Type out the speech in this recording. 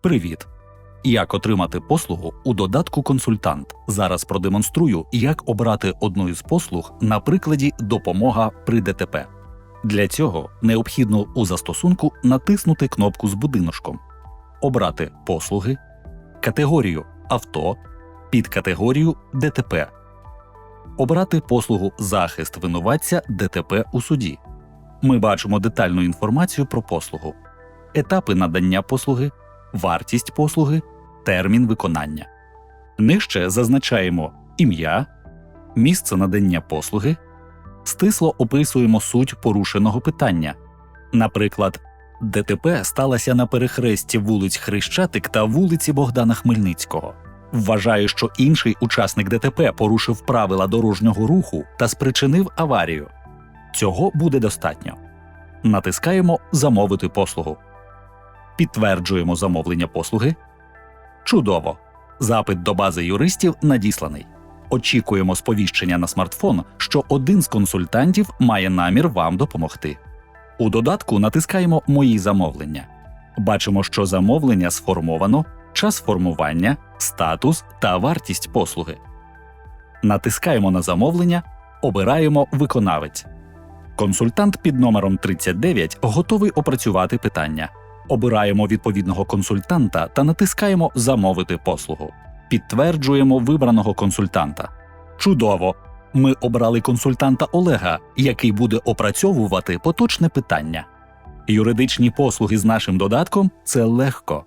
Привіт! Як отримати послугу у додатку консультант. Зараз продемонструю, як обрати одну із послуг на прикладі допомога при ДТП. Для цього необхідно у застосунку натиснути кнопку з будиночком, обрати послуги, категорію авто, підкатегорію ДТП, обрати послугу захист винуватця ДТП у суді. Ми бачимо детальну інформацію про послугу, етапи надання послуги, вартість послуги, термін виконання. Нижче зазначаємо ім'я, місце надання послуги, стисло описуємо суть порушеного питання. Наприклад, ДТП сталося на перехресті вулиць Хрещатик та вулиці Богдана Хмельницького. Вважаю, що інший учасник ДТП порушив правила дорожнього руху та спричинив аварію. Цього буде достатньо. Натискаємо Замовити послугу. Підтверджуємо замовлення послуги. Чудово! Запит до бази юристів надісланий. Очікуємо сповіщення на смартфон, що один з консультантів має намір вам допомогти. У додатку натискаємо Мої замовлення. Бачимо, що замовлення сформовано, час формування, статус та вартість послуги. Натискаємо на замовлення, обираємо виконавець. Консультант під номером 39 готовий опрацювати питання. Обираємо відповідного консультанта та натискаємо Замовити послугу. Підтверджуємо вибраного консультанта. Чудово! Ми обрали консультанта Олега, який буде опрацьовувати поточне питання. Юридичні послуги з нашим додатком це легко.